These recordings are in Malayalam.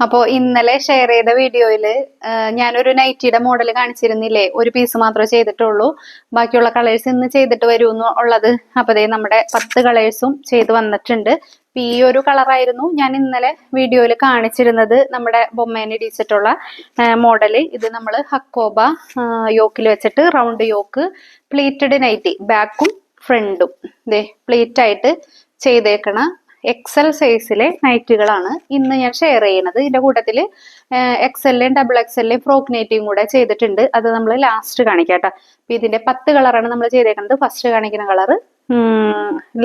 അപ്പോൾ ഇന്നലെ ഷെയർ ചെയ്ത വീഡിയോയിൽ ഞാനൊരു നൈറ്റിയുടെ മോഡൽ കാണിച്ചിരുന്നില്ലേ? ഒരു പീസ് മാത്രമേ ചെയ്തിട്ടുള്ളൂ. ബാക്കിയുള്ള കളേഴ്സ് ഇന്ന് ചെയ്തിട്ട് വരൂ ഉള്ളത്. അപ്പോൾ ദേ നമ്മുടെ പത്ത് കളേഴ്സും ചെയ്ത് വന്നിട്ടുണ്ട്. ഈ ഒരു കളറായിരുന്നു ഞാൻ ഇന്നലെ വീഡിയോയിൽ കാണിച്ചിരുന്നത് നമ്മുടെ ബൊമ്മേനെ ഇടിച്ചിട്ടുള്ള മോഡൽ ഇത് നമ്മൾ ഹക്കോബ യോക്കിൽ വെച്ചിട്ട് റൗണ്ട് യോക്ക് പ്ലീറ്റഡ് നൈറ്റി ബാക്കും ഫ്രണ്ടും ദേ പ്ലീറ്റ് ആയിട്ട് ചെയ്തേക്കണ എക്സൽ സൈസിലെ നൈറ്റുകളാണ് ഇന്ന് ഞാൻ ഷെയർ ചെയ്യുന്നത്. ഇതിന്റെ കൂട്ടത്തിൽ എക്സലിലെയും ഡബിൾ എക്സലിലെയും ഫ്രോക്ക് നൈറ്റിയും കൂടെ ചെയ്തിട്ടുണ്ട്. അത് നമ്മൾ ലാസ്റ്റ് കാണിക്കാം കേട്ടോ. അപ്പൊ ഇതിന്റെ പത്ത് കളറാണ് നമ്മൾ ചെയ്തേക്കുന്നത്. ഫസ്റ്റ് കാണിക്കുന്ന colour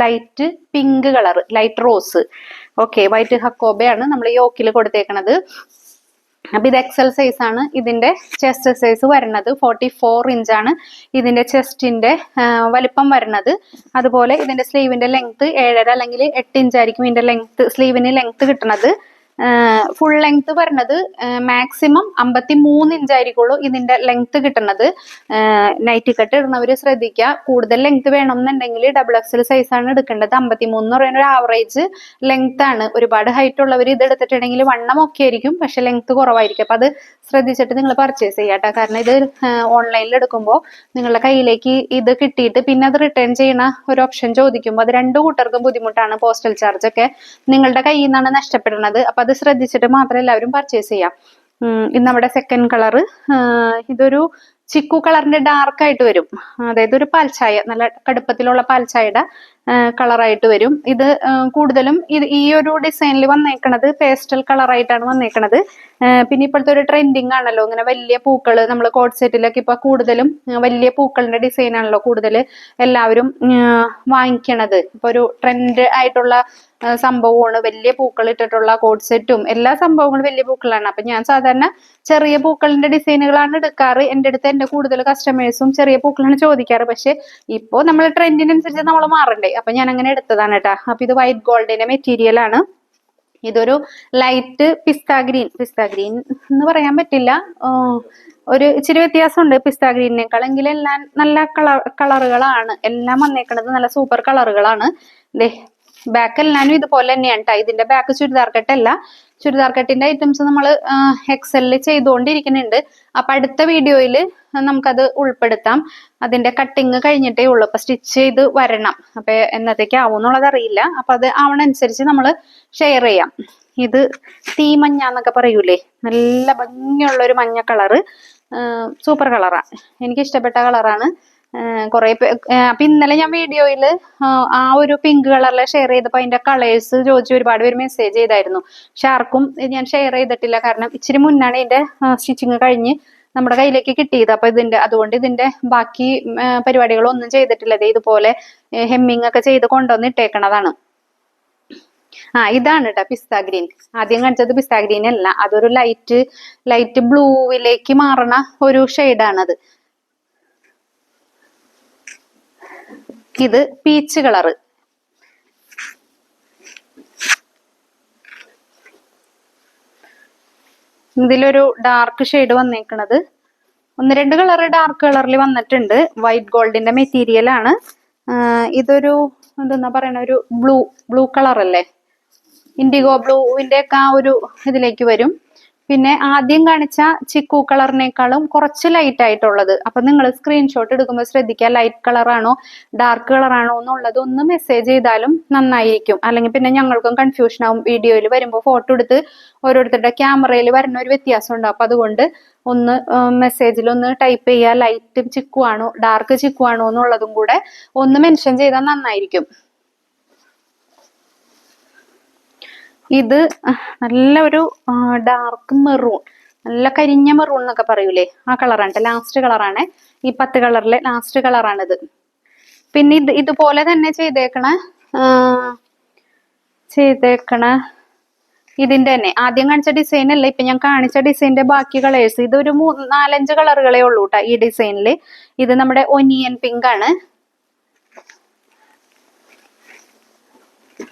light pink colour light rose okay white ഹക്കോബയാണ് നമ്മൾ യോക്കിൽ കൊടുത്തേക്കണത്. അപ്പൊ ഇത് എക്സൽ സൈസ് ആണ്. ഇതിന്റെ ചെസ്റ്റ് സൈസ് വരുന്നത് ഫോർട്ടി ഫോർ ഇഞ്ചാണ് ഇതിന്റെ ചെസ്റ്റിന്റെ വലിപ്പം വരുന്നത് അതുപോലെ ഇതിന്റെ സ്ലീവിന്റെ ലെങ്ത് ഏഴര അല്ലെങ്കിൽ എട്ട് ഇഞ്ചായിരിക്കും ഇതിന്റെ ലെങ്ത് സ്ലീവിന് ലെങ്ത് കിട്ടുന്നത്. ഫുൾ ലെങ്ത് വരുന്നത് മാക്സിമം അമ്പത്തി മൂന്ന് ഇഞ്ച് ആയിരിക്കുള്ളൂ ഇതിന്റെ ലെങ്ത് കിട്ടുന്നത്. നൈറ്റി കട്ട് ഇടുന്നവർ ശ്രദ്ധിക്കുക കൂടുതൽ ലെങ്ത് വേണമെന്നുണ്ടെങ്കിൽ ഡബിൾ എക്സൽ ആണ് എടുക്കേണ്ടത്. അമ്പത്തി മൂന്ന് പറയുന്ന ഒരു ആവറേജ് ലെങ്ത് ആണ്. ഒരുപാട് ഹൈറ്റ് ഉള്ളവർ ഇത് എടുത്തിട്ടുണ്ടെങ്കിൽ വണ്ണം ഒക്കെ ആയിരിക്കും പക്ഷെ ലെങ്ത് കുറവായിരിക്കും. അപ്പൊ അത് ശ്രദ്ധിച്ചിട്ട് നിങ്ങൾ പർച്ചേസ് ചെയ്യാട്ടോ കാരണം ഇത് ഓൺലൈനിൽ എടുക്കുമ്പോൾ നിങ്ങളുടെ കയ്യിലേക്ക് ഇത് കിട്ടിയിട്ട് പിന്നെ അത് റിട്ടേൺ ചെയ്യുന്ന ഒരു ഓപ്ഷൻ ചോദിക്കുമ്പോൾ അത് രണ്ടു കൂട്ടർക്കും ബുദ്ധിമുട്ടാണ് പോസ്റ്റൽ ചാർജ് ഒക്കെ നിങ്ങളുടെ കയ്യിൽ നിന്നാണ് നഷ്ടപ്പെടുന്നത്. അപ്പൊ അത് ശ്രദ്ധിച്ചിട്ട് മാത്രം എല്ലാവരും പർച്ചേസ് ചെയ്യാം. ഇത് നമ്മുടെ സെക്കൻഡ് കളർ ഇതൊരു ചിക്കു കളറിന്റെ ഡാർക്ക് ആയിട്ട് വരും. അതായത് ഒരു പാൽച്ചായ നല്ല കടുപ്പത്തിലുള്ള പാൽച്ചായയുടെ കളറായിട്ട് വരും. ഇത് കൂടുതലും ഇത് ഈ ഒരു ഡിസൈനിൽ വന്നേക്കണത് പേസ്റ്റൽ കളറായിട്ടാണ് വന്നേക്കണത്. പിന്നെ ഇപ്പോഴത്തെ ഒരു ട്രെൻഡിങ് ആണല്ലോ. ഇങ്ങനെ വലിയ പൂക്കൾ നമ്മൾ കോഡ് സെറ്റിലൊക്കെ ഇപ്പൊ കൂടുതലും വലിയ പൂക്കളുടെ ഡിസൈൻ ആണല്ലോ കൂടുതൽ എല്ലാവരും വാങ്ങിക്കണത്. ഇപ്പൊ ഒരു ട്രെൻഡ് ആയിട്ടുള്ള സംഭവമാണ് വലിയ പൂക്കൾ ഇട്ടിട്ടുള്ള കോഡ് സെറ്റും. എല്ലാ സംഭവങ്ങളും വലിയ പൂക്കളാണ്. അപ്പൊ ഞാൻ സാധാരണ ചെറിയ പൂക്കളിന്റെ ഡിസൈനുകളാണ് എടുക്കാറ്. എന്റെ അടുത്ത് എന്റെ കൂടുതൽ കസ്റ്റമേഴ്സും ചെറിയ പൂക്കളാണ് ചോദിക്കാറ്. പക്ഷെ ഇപ്പോൾ നമ്മൾ ട്രെൻഡിനനുസരിച്ച് നമ്മൾ മാറണ്ടേ. അപ്പൊ ഞാൻ അങ്ങനെ എടുത്തതാണ് കേട്ടോ. അപ്പൊ ഇത് വൈറ്റ് ഗോൾഡിന്റെ മെറ്റീരിയൽ ആണ്. ഇതൊരു light pista green pista green എന്ന് പറയാൻ പറ്റില്ല. ഒരു ഇച്ചിരി വ്യത്യാസമുണ്ട് പിസ്ത ഗ്രീനേക്കാൾ എങ്കിലും എല്ലാം നല്ല കളർ കളറുകളാണ്. എല്ലാം വന്നേക്കുന്നത് നല്ല സൂപ്പർ കളറുകളാണ്. ദേ ബാക്ക് എല്ലാനും ഇതുപോലെ തന്നെയാണ് കേട്ടോ ഇതിന്റെ ബാക്ക് ചുരിദാർ കെട്ടല്ല. ചുരിദാർ കെട്ടിന്റെ ഐറ്റംസ് നമ്മൾ എക്സലിൽ ചെയ്തുകൊണ്ടിരിക്കുന്നുണ്ട്. അപ്പൊ അടുത്ത വീഡിയോയിൽ നമുക്കത് ഉൾപ്പെടുത്താം. അതിന്റെ കട്ടിങ് കഴിഞ്ഞിട്ടേ ഉള്ളൂ. അപ്പൊ സ്റ്റിച്ച് ചെയ്ത് വരണം. അപ്പൊ എന്നത്തേക്ക് ആവും എന്നുള്ളത് അറിയില്ല. അപ്പൊ അത് ആവണനുസരിച്ച് നമ്മൾ ഷെയർ ചെയ്യാം. ഇത് തീമഞ്ഞ എന്നൊക്കെ പറയൂലേ? നല്ല ഭംഗിയുള്ള ഒരു മഞ്ഞ കളറ് സൂപ്പർ കളറാണ് എനിക്ക് ഇഷ്ടപ്പെട്ട കളറാണ് കുറെ അപ്പൊ ഇന്നലെ ഞാൻ വീഡിയോയിൽ ആ ഒരു പിങ്ക് കളറിലെ ഷെയർ ചെയ്തപ്പോൾ അതിന്റെ കളേഴ്സ് ചോദിച്ചു ഒരുപാട് പേര് മെസ്സേജ് ചെയ്തായിരുന്നു. പക്ഷെ ആർക്കും ഞാൻ ഷെയർ ചെയ്തിട്ടില്ല. കാരണം ഇച്ചിരി മുന്നാണ് ഇതിന്റെ സ്റ്റിച്ചിങ് കഴിഞ്ഞ് നമ്മുടെ കയ്യിലേക്ക് കിട്ടിയത്. അപ്പൊ ഇതിന്റെ അതുകൊണ്ട് ഇതിന്റെ ബാക്കി പരിപാടികളൊന്നും ചെയ്തിട്ടില്ല. ഇതുപോലെ ഹെമ്മിങ് ഒക്കെ ചെയ്ത് കൊണ്ടുവന്ന് ഇട്ടേക്കണതാണ്. ആ ഇതാണ് കേട്ടോ പിസ്ത ഗ്രീൻ. ആദ്യം കാണിച്ചത് പിസ്ത ഗ്രീൻ അല്ല. അതൊരു ലൈറ്റ് ലൈറ്റ് ബ്ലൂവിലേക്ക് മാറണ ഒരു ഷെയ്ഡാണത് ഇത് പീച്ച് കളറ് ഇതിലൊരു ഡാർക്ക് ഷെയ്ഡ് വന്നേക്കണത്. ഒന്ന് രണ്ട് കളർ ഡാർക്ക് കളറിൽ വന്നിട്ടുണ്ട്. വൈറ്റ് ഗോൾഡിന്റെ മെറ്റീരിയൽ ആണ്. ഇതൊരു എന്താ പറയണ ഒരു ബ്ലൂ ബ്ലൂ കളർ അല്ലേ? ഇൻഡിഗോ ബ്ലൂവിന്റെ ഒക്കെ ആ ഒരു ഇതിലേക്ക് വരും. പിന്നെ ആദ്യം കാണിച്ച ചിക്കു കളറിനേക്കാളും കുറച്ച് ലൈറ്റ് ആയിട്ടുള്ളത്. അപ്പൊ നിങ്ങൾ സ്ക്രീൻഷോട്ട് എടുക്കുമ്പോൾ ശ്രദ്ധിക്കുക ലൈറ്റ് കളറാണോ ഡാർക്ക് കളറാണോ എന്നുള്ളത് ഒന്ന് മെസ്സേജ് ചെയ്താലും നന്നായിരിക്കും. അല്ലെങ്കിൽ പിന്നെ ഞങ്ങൾക്കും കൺഫ്യൂഷൻ ആവും. വീഡിയോയിൽ വരുമ്പോൾ ഫോട്ടോ എടുത്ത് ഓരോരുത്തരുടെ ക്യാമറയിൽ വരുന്ന ഒരു വ്യത്യാസം ഉണ്ടാവും അപ്പൊ അതുകൊണ്ട് ഒന്ന് മെസ്സേജിൽ ഒന്ന് ടൈപ്പ് ചെയ്യുക. ലൈറ്റ് ചിക്കു ആണോ ഡാർക്ക് ചിക്കു ആണോ എന്നുള്ളതും കൂടെ ഒന്ന് മെൻഷൻ ചെയ്താൽ നന്നായിരിക്കും. ഇത് നല്ല ഒരു ഡാർക്ക് മെറൂൺ നല്ല കരിഞ്ഞ മെറൂൺ എന്നൊക്കെ പറയൂലേ ആ കളറാണ് ലാസ്റ്റ് കളറാണ് ഈ പത്ത് കളറിലെ ലാസ്റ്റ് കളറാണിത് പിന്നെ ഇത് ഇതുപോലെ തന്നെ ചെയ്തേക്കണ ചെയ്തേക്കണ ഇതിന്റെ തന്നെ. ആദ്യം കാണിച്ച ഡിസൈൻ അല്ല ഇപ്പൊ ഞാൻ കാണിച്ച ഡിസൈനിന്റെ ബാക്കി കളേഴ്സ് ഇതൊരു മൂന്ന് നാലഞ്ച് കളറുകളേ ഉള്ളൂ കേട്ടോ ഈ ഡിസൈനിൽ ഇത് നമ്മുടെ ഒനിയൻ പിങ്ക് ആണ്.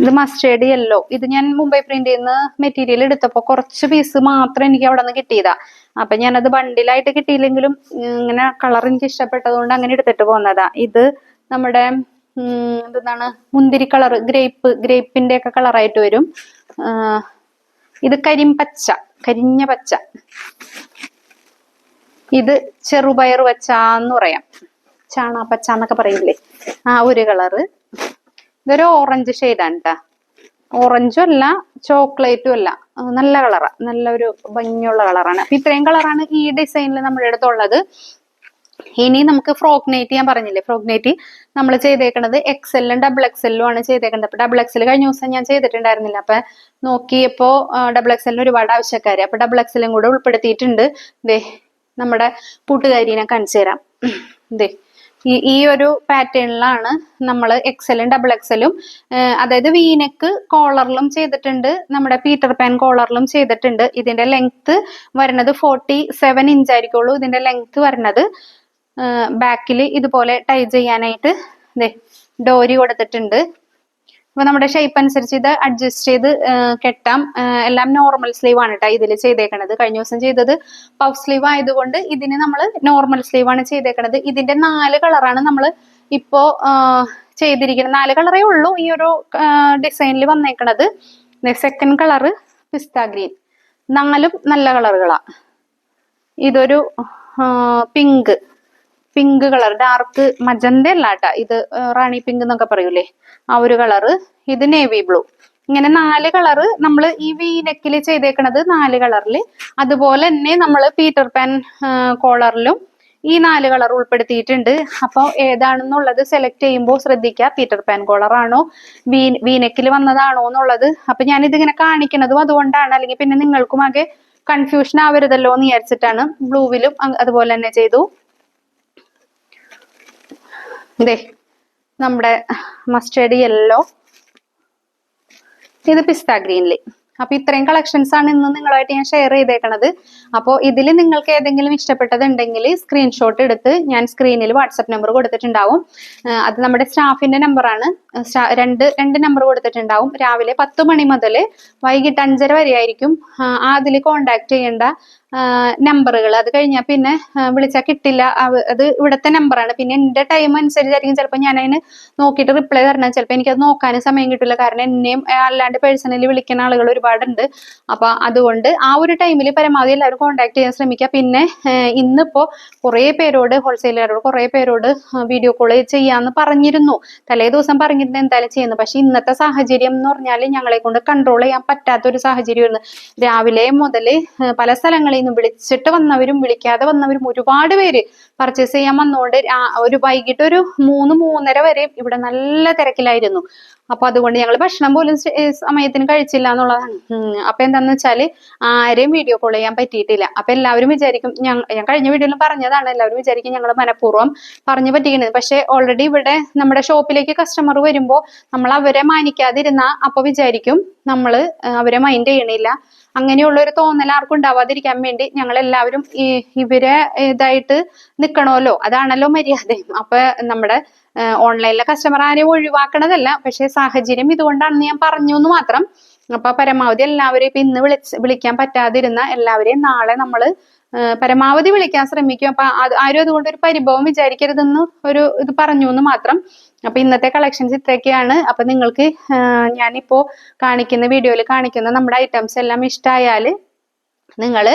ഇത് മസ്റ്റേഡ് യെല്ലോ ഇത് ഞാൻ മുംബൈ പ്രിന്റ് ചെയ്യുന്ന മെറ്റീരിയൽ എടുത്തപ്പോൾ കുറച്ച് പീസ് മാത്രം എനിക്ക് അവിടെ നിന്ന് കിട്ടിയതാ. അപ്പൊ ഞാനത് ബണ്ടിലായിട്ട് കിട്ടിയില്ലെങ്കിലും ഇങ്ങനെ കളർ എനിക്ക് ഇഷ്ടപ്പെട്ടതുകൊണ്ട് അങ്ങനെ എടുത്തിട്ട് പോന്നതാ. ഇത് നമ്മുടെ എന്താണ് മുന്തിരി കളർ ഗ്രേപ്പ് ഗ്രേപ്പിന്റെ ഒക്കെ കളറായിട്ട് വരും. ഇത് കരിമ്പച്ച കരിഞ്ഞ പച്ച. ഇത് ചെറുപയർ വച്ചാന്ന് പറയാം. ചാണാപ്പച്ച എന്നൊക്കെ പറയില്ലേ? ആ ഒരു കളറ് ഇതൊരു ഓറഞ്ച് ഷെയ്ഡാണ് കേട്ടോ ഓറഞ്ചും അല്ല ചോക്ലേറ്റും അല്ല. നല്ല കളറാണ് നല്ലൊരു ഭംഗിയുള്ള കളറാണ് അപ്പൊ ഇത്രയും കളറാണ് ഈ ഡിസൈനിൽ നമ്മുടെ അടുത്തുള്ളത്. ഇനി നമുക്ക് ഫ്രോക്ക് നൈറ്റ് ഞാൻ പറഞ്ഞില്ലേ? ഫ്രോക്ക് നൈറ്റ് നമ്മൾ ചെയ്തേക്കണത് എക്സെല്ലും ഡബിൾ എക്സെല്ലും ആണ് ചെയ്തേക്കുന്നത് അപ്പൊ ഡബിൾ എക്സൽ കഴിഞ്ഞ ദിവസം ഞാൻ ചെയ്തിട്ടുണ്ടായിരുന്നില്ല. അപ്പൊ നോക്കിയപ്പോ ഡബിൾ എക്സലിന് ഒരുപാട് ആവശ്യക്കാര്. അപ്പൊ ഡബിൾ എക്സലും കൂടെ ഉൾപ്പെടുത്തിയിട്ടുണ്ട്. ദേ നമ്മുടെ കൂട്ടുകാരിനെ കാണിച്ചു തരാം. ദേ ഈ ഒരു പാറ്റേണിലാണ് നമ്മൾ എക്സലും ഡബിൾ എക്സലും അതായത് വീനക്ക് കോളറിലും ചെയ്തിട്ടുണ്ട് നമ്മുടെ പീറ്റർ പാൻ കോളറിലും ചെയ്തിട്ടുണ്ട്. ഇതിന്റെ ലെങ്ത് വരുന്നത് ഫോർട്ടി സെവൻ ഇഞ്ച് ആയിരിക്കുള്ളൂ ഇതിന്റെ ലെങ്ത് വരുന്നത്. ബാക്കിൽ ഇതുപോലെ ടൈ ചെയ്യാനായിട്ട് ഡോരി കൊടുത്തിട്ടുണ്ട്. അപ്പൊ നമ്മുടെ ഷേപ്പ് അനുസരിച്ച് ഇത് അഡ്ജസ്റ്റ് ചെയ്ത് കെട്ടാം. എല്ലാം നോർമൽ സ്ലീവ് ആണ് കേട്ടോ ഇതിൽ ചെയ്തേക്കണത്. കഴിഞ്ഞ ദിവസം ചെയ്തത് പഫ് സ്ലീവ് ആയതുകൊണ്ട് ഇതിന് നമ്മൾ നോർമൽ സ്ലീവ് ആണ് ചെയ്തേക്കണത്. ഇതിന്റെ നാല് കളറാണ് നമ്മൾ ഇപ്പോ ചെയ്തിരിക്കുന്നത് നാല് കളറേ ഉള്ളൂ ഈ ഒരു ഡിസൈനിൽ വന്നേക്കണത്. Second colour pista green. നാലും നല്ല കളറുകളാ ഇതൊരു pink pink colour dark magenta അല്ല കേട്ടാ. ഇത് റാണി പിങ്ക് എന്നൊക്കെ പറയൂലേ? ആ ഒരു കളറ് ഇത് നേവി ബ്ലൂ. ഇങ്ങനെ നാല് കളറ് നമ്മൾ ഈ വി നെക്കിൽ ചെയ്തേക്കണത് നാല് കളറിൽ അതുപോലെ തന്നെ നമ്മൾ പീറ്റർ പാൻ കോളറിലും ഈ നാല് കളർ ഉൾപ്പെടുത്തിയിട്ടുണ്ട്. അപ്പോൾ ഏതാണെന്നുള്ളത് സെലക്ട് ചെയ്യുമ്പോൾ ശ്രദ്ധിക്കുക പീറ്റർ പാൻ കോളർ ആണോ വി വീനെക്കിൽ വന്നതാണോ എന്നുള്ളത്. അപ്പൊ ഞാനിതിങ്ങനെ കാണിക്കണതും അതുകൊണ്ടാണ്. അല്ലെങ്കിൽ പിന്നെ നിങ്ങൾക്കും ആകെ കൺഫ്യൂഷൻ ആവരുതല്ലോ എന്ന് വിചാരിച്ചിട്ടാണ് ബ്ലൂവിലും അതുപോലെ തന്നെ ചെയ്തു. ഇതേ നമ്മുടെ മസ്റ്റേർഡ് യെല്ലോ ഇത് പിസ്ത ഗ്രീനിൽ. അപ്പൊ ഇത്രയും കളക്ഷൻസ് ആണ് ഇന്ന് നിങ്ങളായിട്ട് ഞാൻ ഷെയർ ചെയ്തേക്കണത്. അപ്പോൾ ഇതിൽ നിങ്ങൾക്ക് ഏതെങ്കിലും ഇഷ്ടപ്പെട്ടതുണ്ടെങ്കിൽ സ്ക്രീൻഷോട്ട് എടുത്ത് ഞാൻ സ്ക്രീനിൽ വാട്സപ്പ് നമ്പർ കൊടുത്തിട്ടുണ്ടാവും. അത് നമ്മുടെ സ്റ്റാഫിന്റെ നമ്പറാണ് രണ്ട് രണ്ട് നമ്പർ കൊടുത്തിട്ടുണ്ടാവും. രാവിലെ പത്ത് മണി മുതൽ വൈകിട്ട് അഞ്ചര വരെ ആയിരിക്കും അതിൽ കോണ്ടാക്ട് ചെയ്യേണ്ട നമ്പറുകൾ അത് കഴിഞ്ഞാൽ പിന്നെ വിളിച്ചാൽ കിട്ടില്ല. അത് ഇവിടുത്തെ നമ്പറാണ് പിന്നെ എന്റെ ടൈം അനുസരിച്ചായിരിക്കും ചിലപ്പോൾ ഞാൻ അതിന് നോക്കിയിട്ട് റിപ്ലൈ തരണം. ചിലപ്പോൾ എനിക്കത് നോക്കാനും സമയം കിട്ടില്ല. കാരണം എന്നെയും അല്ലാണ്ട് പേഴ്സണലി വിളിക്കുന്ന ആളുകൾ ഒരുപാടുണ്ട്. അപ്പോൾ അതുകൊണ്ട് ആ ഒരു ടൈമിൽ പരമാവധി എല്ലാവരും കോൺടാക്ട് ചെയ്യാൻ ശ്രമിക്കുക. പിന്നെ ഇന്നിപ്പോൾ ഇന്നിപ്പോ കുറേ പേരോട് ഹോൾസെയിലറോട് കുറേ പേരോട് വീഡിയോ കോൾ ചെയ്യാന്ന് പറഞ്ഞിരുന്നു. തലേ ദിവസം പറഞ്ഞിരുന്നു എന്തായാലും ചെയ്യുന്നു. പക്ഷേ ഇന്നത്തെ സാഹചര്യം എന്ന് പറഞ്ഞാൽ ഞങ്ങളെ കൊണ്ട് കൺട്രോൾ ചെയ്യാൻ പറ്റാത്ത ഒരു സാഹചര്യമായിരുന്നു. രാവിലെ മുതൽ പല സ്ഥലങ്ങളിൽ നിന്നും വിളിച്ചിട്ട് വന്നവരും വിളിക്കാതെ വന്നവരും ഒരുപാട് പേര് പർച്ചേസ് ചെയ്യാൻ വന്നുകൊണ്ട് ഒരു വൈകിട്ട് ഒരു മൂന്ന് മൂന്നര വരെ ഇവിടെ നല്ല തിരക്കിലായിരുന്നു. അപ്പൊ അതുകൊണ്ട് ഞങ്ങൾ ഭക്ഷണം പോലും സമയത്തിന് കഴിച്ചില്ല എന്നുള്ളതാണ്. അപ്പൊ എന്താന്ന് വെച്ചാൽ ആരെയും വീഡിയോ കോൾ ചെയ്യാൻ പറ്റിയിട്ടില്ല. അപ്പൊ എല്ലാവരും വിചാരിക്കും ഞാൻ കഴിഞ്ഞ വീഡിയോയിൽ പറഞ്ഞതാണ് എല്ലാവരും വിചാരിക്കും ഞങ്ങൾ മനഃപൂർവം പറഞ്ഞു പറ്റിക്കുന്നത് പക്ഷെ ഓൾറെഡി ഇവിടെ നമ്മുടെ ഷോപ്പിലേക്ക് കസ്റ്റമർ വരുമ്പോൾ നമ്മൾ അവരെ മാനിക്കാതിരുന്ന അപ്പൊ വിചാരിക്കും നമ്മൾ അവരെ മൈൻഡ് ചെയ്യണില്ല. അങ്ങനെയുള്ള ഒരു തോന്നൽ ആർക്കും ഉണ്ടാവാതിരിക്കാൻ വേണ്ടി ഞങ്ങൾ എല്ലാവരും ഈ ഇവരെ ഇതായിട്ട് നിക്കണമല്ലോ. അതാണല്ലോ മര്യാദയും അപ്പൊ നമ്മുടെ ഓൺലൈനിലെ കസ്റ്റമർ ആരെയും ഒഴിവാക്കണതല്ല പക്ഷെ സാഹചര്യം ഇതുകൊണ്ടാണെന്ന് ഞാൻ പറഞ്ഞു എന്ന് മാത്രം. അപ്പൊ പരമാവധി എല്ലാവരെയും ഇപ്പൊ ഇന്ന് വിളിച്ച് വിളിക്കാൻ പറ്റാതിരുന്ന എല്ലാവരെയും നാളെ നമ്മൾ പരമാവധി വിളിക്കാൻ ശ്രമിക്കും. അപ്പൊ ആരും അതുകൊണ്ട് ഒരു പരിഭവം വിചാരിക്കരുതെന്ന് ഒരു ഇത് പറഞ്ഞു എന്ന് മാത്രം. അപ്പൊ ഇന്നത്തെ കളക്ഷൻസ് ഇത്രയൊക്കെയാണ്. അപ്പൊ നിങ്ങൾക്ക് ഞാനിപ്പോ കാണിക്കുന്ന വീഡിയോയിൽ കാണിക്കുന്ന നമ്മുടെ ഐറ്റംസ് എല്ലാം ഇഷ്ടമായാൽ നിങ്ങൾ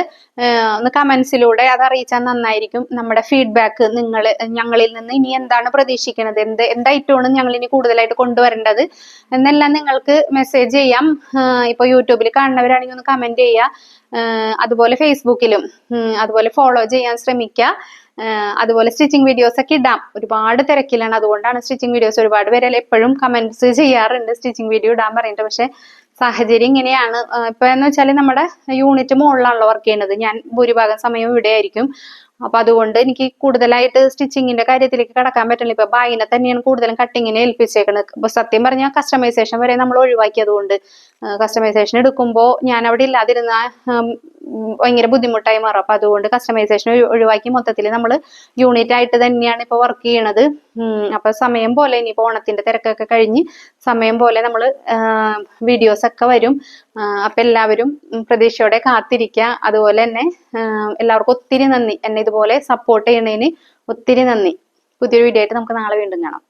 ഒന്ന് കമൻസിലൂടെ അത് അറിയിച്ചാൽ നന്നായിരിക്കും. നമ്മുടെ ഫീഡ്ബാക്ക് നിങ്ങൾ ഞങ്ങളിൽ നിന്ന് ഇനി എന്താണ് പ്രതീക്ഷിക്കുന്നത് എന്ത് എന്തായിട്ടാണ് ഞങ്ങൾ ഇനി കൂടുതലായിട്ട് കൊണ്ടുവരേണ്ടത്? എന്നെല്ലാം നിങ്ങൾക്ക് മെസ്സേജ് ചെയ്യാം. ഇപ്പോൾ ഇപ്പൊ യൂട്യൂബിൽ കാണുന്നവരാണെങ്കിൽ ഒന്ന് കമന്റ് ചെയ്യുക അതുപോലെ ഫേസ്ബുക്കിലും അതുപോലെ ഫോളോ ചെയ്യാൻ ശ്രമിക്കുക അതുപോലെ സ്റ്റിച്ചിങ് വീഡിയോസ് ഒക്കെ ഇടാം. ഒരുപാട് തിരക്കിലാണ്. അതുകൊണ്ടാണ് സ്റ്റിച്ചിങ് വീഡിയോസ് ഒരുപാട് പേരെ എപ്പോഴും കമന്റ്സ് ചെയ്യാറുണ്ട്. സ്റ്റിച്ചിങ് വീഡിയോ ഇടാൻ പറഞ്ഞിട്ട് പക്ഷെ സാഹചര്യം ഇങ്ങനെയാണ്. ഇപ്പൊ എന്ന് വെച്ചാൽ നമ്മുടെ യൂണിറ്റ് മുകളിലാണല്ലോ വർക്ക് ചെയ്യുന്നത്. ഞാൻ ഭൂരിഭാഗം സമയവും ഇവിടെ ആയിരിക്കും അപ്പൊ അതുകൊണ്ട് എനിക്ക് കൂടുതലായിട്ട് സ്റ്റിച്ചിങ്ങിന്റെ കാര്യത്തിലേക്ക് കടക്കാൻ പറ്റില്ല. ഇപ്പൊ ബായിനെ തന്നെയാണ് കൂടുതലും കട്ടിങ്ങിനെ ഏൽപ്പിച്ചേക്കുന്നത് അപ്പൊ സത്യം പറഞ്ഞാൽ കസ്റ്റമൈസേഷൻ വരെ നമ്മൾ ഒഴിവാക്കിയത് കൊണ്ട് കസ്റ്റമൈസേഷൻ എടുക്കുമ്പോൾ ഞാൻ അവിടെ ഇല്ലാതിരുന്ന ഭയങ്കര ബുദ്ധിമുട്ടായി മാറും. അപ്പൊ അതുകൊണ്ട് കസ്റ്റമൈസേഷൻ ഒഴിവാക്കി മൊത്തത്തിൽ നമ്മൾ യൂണിറ്റ് ആയിട്ട് തന്നെയാണ് ഇപ്പൊ വർക്ക് ചെയ്യണത്. അപ്പൊ സമയം പോലെ ഇനിയിപ്പോ ഓണത്തിന്റെ തിരക്കൊക്കെ കഴിഞ്ഞ് സമയം പോലെ നമ്മൾ വീഡിയോസ് ഒക്കെ വരും. അപ്പൊ എല്ലാവരും പ്രതീക്ഷയോടെ കാത്തിരിക്കുക അതുപോലെ തന്നെ എല്ലാവർക്കും ഒത്തിരി നന്ദി. എന്നെ ഇതുപോലെ സപ്പോർട്ട് ചെയ്യണതിന് ഒത്തിരി നന്ദി. പുതിയൊരു വീഡിയോ ആയിട്ട് നമുക്ക് നാളെ വീണ്ടും കാണാം.